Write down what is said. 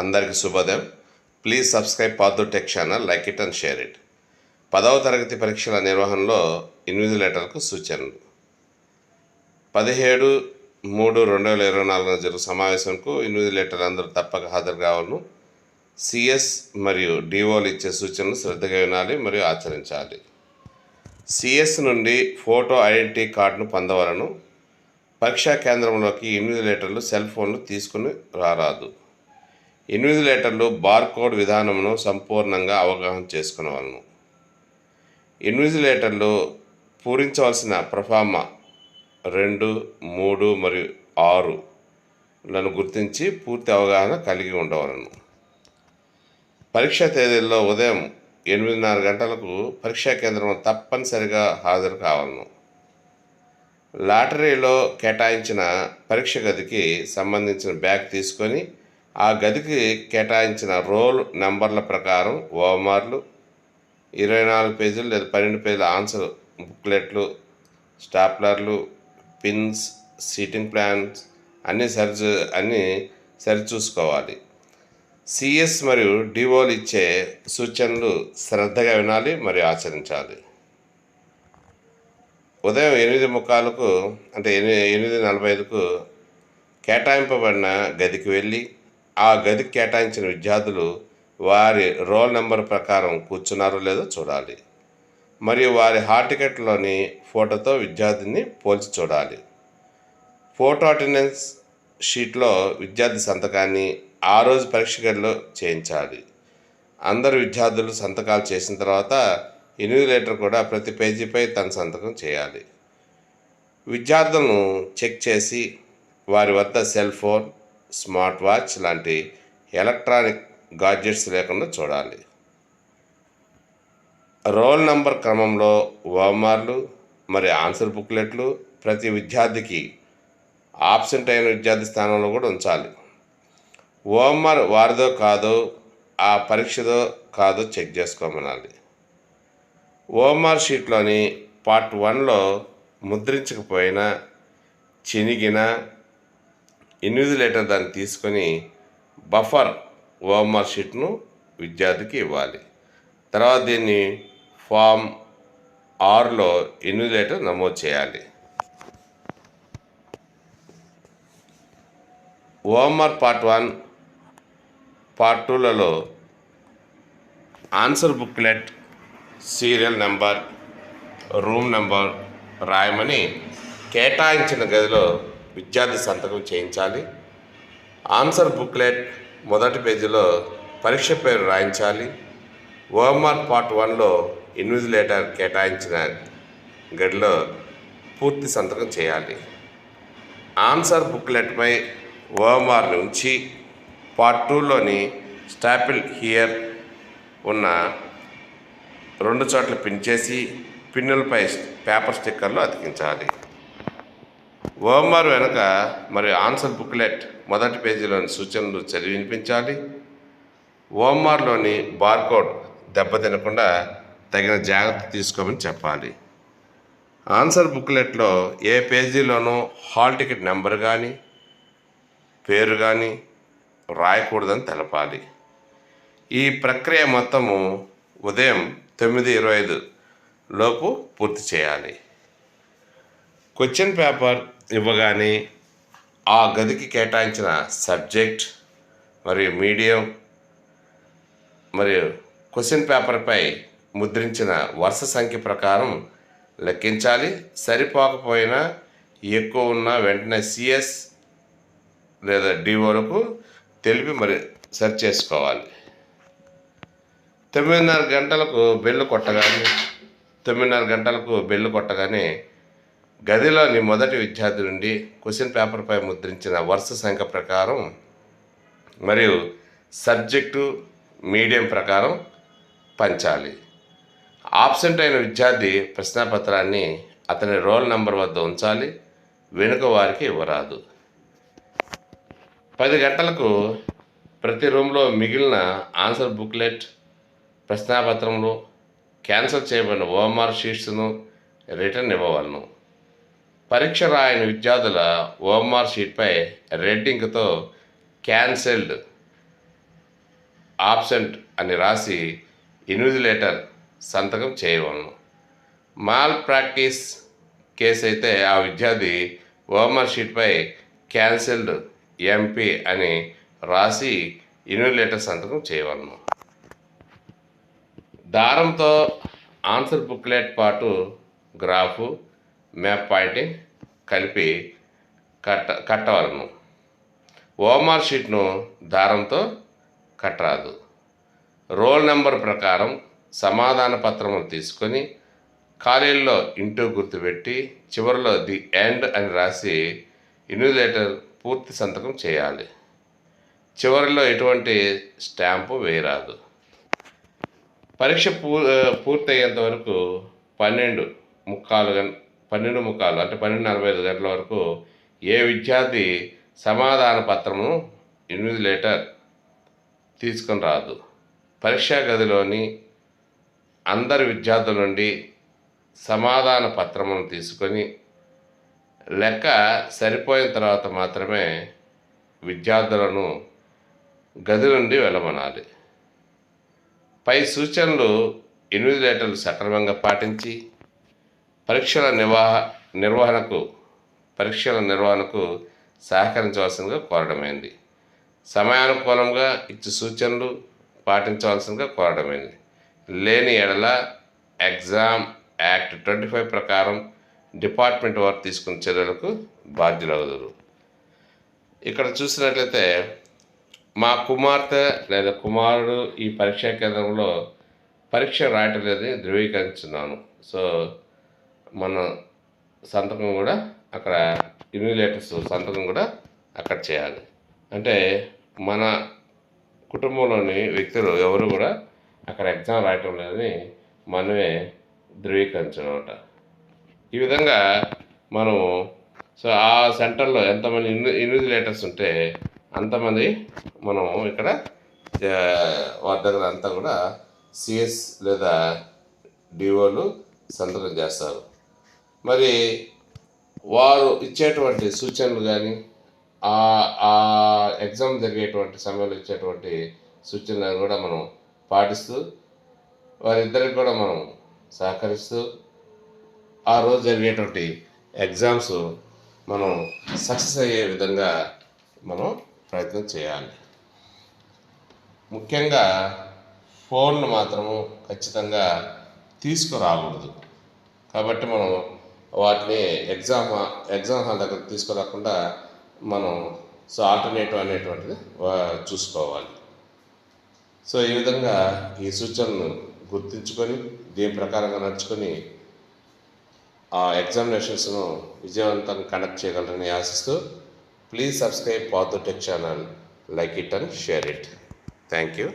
అందరికీ శుభోదయం. Please subscribe path tech channel like it and share it పదవ తరగతి పరీక్షల నిర్వహణలో ఇన్విజిలేటర్కు సూచనలు. పదిహేడు మూడు రెండు వేల ఇరవై నాలుగున జరుగు సమావేశంకు ఇన్విజిలేటర్ అందరూ తప్పక హాజరు కావాలను. సిఎస్ మరియు డిఓలు ఇచ్చే సూచనలు శ్రద్ధగా వినాలి మరియు ఆచరించాలి. సిఎస్ నుండి ఫోటో ఐడెంటిటీ కార్డును పొందవలను. పరీక్షా కేంద్రంలోకి ఇన్విజిలేటర్లు సెల్ ఫోన్లు తీసుకుని రారాదు. ఇన్విజిలేటర్లు బార్కోడ్ విధానమును సంపూర్ణంగా అవగాహన చేసుకునవలను ఇన్విజిలేటర్లు పూరించవలసిన ప్రఫామా రెండు మూడు మరియు ఆరు లను గుర్తించి పూర్తి అవగాహన కలిగి ఉండవలను. పరీక్షా తేదీల్లో ఉదయం ఎనిమిదిన్నర గంటలకు పరీక్షా కేంద్రం తప్పనిసరిగా హాజరు కావాలను. లాటరీలో కేటాయించిన పరీక్ష గదికి సంబంధించిన బ్యాగ్ తీసుకొని ఆ గదికి కేటాయించిన రోల్ నెంబర్ల ప్రకారం ఓమార్లు ఇరవై నాలుగు పేజీలు లేదా పన్నెండు పేజీల ఆన్సర్ బుక్లెట్లు స్టాప్లర్లు పిన్స్ సీటింగ్ ప్లాన్స్ అన్నీ సరి అన్నీ సరిచూసుకోవాలి సిఎస్ మరియు డిఓలు ఇచ్చే సూచనలు శ్రద్ధగా వినాలి మరియు ఆచరించాలి. ఉదయం ఎనిమిది ముక్కాలకు అంటే ఎనిమిది ఎనిమిది నలభై ఐదుకు కేటాయింపబడిన గదికి వెళ్ళి ఆ గదికి కేటాయించిన విద్యార్థులు వారి రోల్ నెంబర్ ప్రకారం కూర్చున్నారో లేదో చూడాలి. మరియు వారి హాల్ టికెట్లోని ఫోటోతో విద్యార్థిని పోల్చి చూడాలి. ఫోటో అటెండెన్స్ షీట్లో విద్యార్థి సంతకాన్ని ఆ రోజు పరీక్ష గదిలో చేయించాలి. అందరు విద్యార్థులు సంతకాలు చేసిన తర్వాత ఇన్విజిలేటర్ కూడా ప్రతి పేజీపై తన సంతకం చేయాలి. విద్యార్థులను చెక్ చేసి వారి వద్ద సెల్ ఫోన్ స్మార్ట్ వాచ్ లాంటి ఎలక్ట్రానిక్ గాడ్జెట్స్ లేకుండా చూడాలి. రోల్ నంబర్ క్రమంలో ఓమార్లు మరి ఆన్సర్ బుక్లెట్లు ప్రతి విద్యార్థికి ఆబ్సెంట్ అయిన విద్యార్థి స్థానంలో కూడా ఉంచాలి. ఓమార్ వారిదో కాదో ఆ పరీక్షదో కాదో చెక్ చేసుకోమనాలి. ఓమార్ షీట్లోని పార్ట్ వన్లో ముద్రించకపోయినా చినిగిన ఇన్విజిలేటర్ దాన్ని తీసుకొని బఫర్ ఓఎంఆర్ షీట్ను విద్యార్థికి ఇవ్వాలి. తర్వాత దీన్ని ఫామ్ ఆరులో ఇన్విజిలేటర్ నమోదు చేయాలి. OMR part one part టూలలో answer booklet serial number room number రాయమని కేటాయించిన గదిలో విద్యార్థి సంతకం చేయించాలి. ఆన్సర్ బుక్లెట్ మొదటి పేజీలో పరీక్ష పేరు రాయించాలి. ఓఎంఆర్ పార్ట్ వన్లో ఇన్విజిలేటర్ కేటాయించిన గడిలో పూర్తి సంతకం చేయాలి. ఆన్సర్ బుక్లెట్పై ఓఎంఆర్ని ఉంచి పార్ట్ టూలోని స్టాపిల్ హియర్ ఉన్న రెండు చోట్ల పిన్ చేసి పిన్నులపై పేపర్ స్టిక్కర్లు అతికించాలి. ఓఎంఆర్ వెనుక మరియు ఆన్సర్ బుక్లెట్ మొదటి పేజీలోని సూచనలు చదివి వినిపించాలి. ఓఎంఆర్లోని బార్కోడ్ దెబ్బతినకుండా తగిన జాగ్రత్త తీసుకోమని చెప్పాలి. ఆన్సర్ బుక్లెట్లో ఏ పేజీలోనూ హాల్ టికెట్ నెంబర్ కానీ పేరు కానీ రాయకూడదని తెలపాలి. ఈ ప్రక్రియ మొత్తము ఉదయం తొమ్మిది ఇరవై ఐదు లోపు పూర్తి చేయాలి. క్వశ్చన్ పేపర్ ఇవ్వగానే ఆ గదికి కేటాయించిన సబ్జెక్ట్ మరియు మీడియం మరియు క్వశ్చన్ పేపర్పై ముద్రించిన వరుస సంఖ్య ప్రకారం లెక్కించాలి. సరిపోకపోయినా ఎక్కువ ఉన్న వెంటనే సిఎస్ లేదా డిఓలకు తెలిపి మరి సెర్చ్ చేసుకోవాలి. తొమ్మిదిన్నర గంటలకు బెల్లు కొట్టగానే తొమ్మిదిన్నర గంటలకు బెల్లు కొట్టగానే గదిలోని మొదటి విద్యార్థి నుండి క్వశ్చన్ పేపర్పై ముద్రించిన వరుస సంఖ్య ప్రకారం మరియు సబ్జెక్టు మీడియం ప్రకారం పంచాలి. ఆబ్సెంట్ అయిన విద్యార్థి ప్రశ్నాపత్రాన్ని అతని రోల్ నంబర్ వద్ద ఉంచాలి. వెనుక వారికి ఇవ్వరాదు. పది గంటలకు ప్రతి రూమ్లో మిగిలిన ఆన్సర్ బుక్లెట్ ప్రశ్నాపత్రములు క్యాన్సిల్ చేయబడిన ఓఎంఆర్ షీట్స్ను రిటర్న్ ఇవ్వవలను. పరీక్ష రాయని విద్యార్థుల ఓఎంఆర్ షీట్పై రెడ్ ఇంక్తో క్యాన్సిల్డ్ ఆబ్సెంట్ అని రాసి ఇన్విజిలేటర్ సంతకం చేయవలను. మాల్ ప్రాక్టీస్ కేసు అయితే ఆ విద్యార్థి ఓఎంఆర్ షీట్పై క్యాన్సిల్డ్ ఎంపీ అని రాసి ఇన్విజిలేటర్ సంతకం చేయవలను. దారంతో ఆన్సర్ బుక్లెట్ పాటు గ్రాఫు మ్యాప్ పాయింట్ కలిపి కట్ట కట్టవలను. ఓమార్ షీట్ను దారంతో కట్టరాదు. రోల్ నెంబర్ ప్రకారం సమాధాన పత్రములు తీసుకొని ఖాళీల్లో ఇంటూ గుర్తుపెట్టి చివరిలో ది ఎండ్ అని రాసి ఇన్యులేటర్ పూర్తి సంతకం చేయాలి. చివరిలో ఎటువంటి స్టాంపు వేయరాదు. పరీక్ష పూ పూర్తయ్యేంత వరకు పన్నెండు ముక్కాలు గంట పన్నెండు ముఖాలు అంటే పన్నెండు నలభై ఐదు గంటల వరకు ఏ విద్యార్థి సమాధాన పత్రము ఇన్విజిలేటర్ తీసుకొని రాదు. పరీక్షా గదిలోని అందరి విద్యార్థుల నుండి సమాధాన పత్రమును తీసుకొని లెక్క సరిపోయిన తర్వాత మాత్రమే విద్యార్థులను గది నుండి వెళ్ళమనాలి. పై సూచనలు ఇన్విజిలేటర్లు సక్రమంగా పాటించి పరీక్షల నిర్వాహ నిర్వహణకు పరీక్షల నిర్వహణకు సహకరించవలసిందిగా కోరడమైంది. సమయానుకూలంగా ఇచ్చి సూచనలు పాటించవలసిందిగా కోరడమైంది. లేని ఎడల ఎగ్జామ్ యాక్ట్ ట్వంటీ ఫైవ్ ప్రకారం డిపార్ట్మెంట్ వారు తీసుకున్న చర్యలకు బాధ్యులవుదురు ఇక్కడ చూసినట్లయితే మా కుమార్తె లేదా కుమారుడు ఈ పరీక్షా కేంద్రంలో పరీక్ష రాయటం లేదని ధృవీకరించున్నాను. సో మన సంతకం కూడా అక్కడ ఇన్విలేటర్స్ సంతకం కూడా అక్కడ చేయాలి. అంటే మన కుటుంబంలోని వ్యక్తులు ఎవరు కూడా అక్కడ ఎగ్జామ్ రాయటం లేదని మనమే ధృవీకరించమాట ఈ విధంగా మనము సో ఆ సెంటర్లో ఎంతమంది ఇన్విజిలేటర్స్ ఉంటే అంతమంది మనం ఇక్కడ వారి దగ్గర అంతా కూడా సిఎస్ లేదా డిఓలు సంతకం చేస్తారు. మరి వారు ఇచ్చేటువంటి సూచనలు కానీ ఆ ఆ ఎగ్జామ్ జరిగేటువంటి సమయంలో ఇచ్చేటువంటి సూచనలను కూడా మనం పాటిస్తూ వారిద్దరికి కూడా మనం సహకరిస్తూ ఆ రోజు జరిగేటువంటి ఎగ్జామ్స్ మనం సక్సెస్ అయ్యే విధంగా మనం ప్రయత్నం చేయాలి. ముఖ్యంగా ఫోన్లు మాత్రము ఖచ్చితంగా తీసుకురాకూడదు. కాబట్టి మనం వాటిని ఎగ్జామ్ ఎగ్జామ్ హాల్ దగ్గర తీసుకురాకుండా మనం సో ఆల్టర్నేటివ్ అనేటువంటిది చూసుకోవాలి. సో ఈ విధంగా ఈ సూచనలు గుర్తుంచుకొని దీని ప్రకారంగా నడుచుకొని ఆ ఎగ్జామినేషన్స్ను విజయవంతంగా కండక్ట్ చేయగలరని ఆశిస్తూ please subscribe path tech channel like it and share it. Thank you.